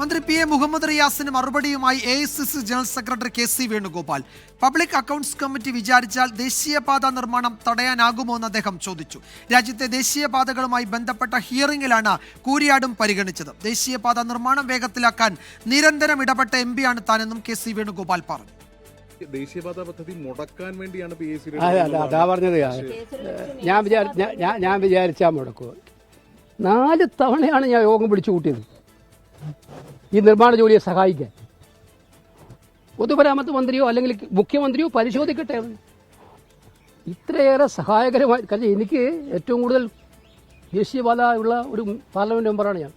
മന്ത്രി P A Muhammad റിയാസിന് മറുപടിയുമായി A I C C general secretary K C Venugopal. Public accounts committee വിചാരിച്ചാൽ ദേശീയപാത നിർമ്മാണം തടയാനാകുമോ എന്ന് അദ്ദേഹം ചോദിച്ചു. രാജ്യത്തെ ദേശീയപാതകളുമായി ബന്ധപ്പെട്ട ഹിയറിംഗിലാണ് കൂരിയാടും പരിഗണിച്ചത്. ദേശീയപാത നിർമ്മാണം വേഗത്തിലാക്കാൻ നിരന്തരം ഇടപെട്ട എം പിയാണ് താനെന്നും കെ സി വേണുഗോപാൽ പറഞ്ഞു. ദേശീയപാത പദ്ധതി മുടക്കാൻ വേണ്ടിയാണ് പി എസ് അതെ പറഞ്ഞത്. ഞാൻ വിചാരി ഞാൻ- വിചാരിച്ചാൽ മുടക്കുക നാല് തവണയാണ് ഞാൻ യോഗം പിടിച്ചു കൂട്ടിയത്. ഈ നിർമ്മാണ ജോലിയെ സഹായിക്കാൻ. പൊതുമരാമത്ത് മന്ത്രിയോ അല്ലെങ്കിൽ മുഖ്യമന്ത്രിയോ പരിശോധിക്കട്ടെ ഇത്രയേറെ സഹായകരമായി കാരണം എനിക്ക് ഏറ്റവും കൂടുതൽ ദേശീയപാത ഉള്ള ഒരു പാർലമെന്റ് മെമ്പറാണ് ഞാൻ.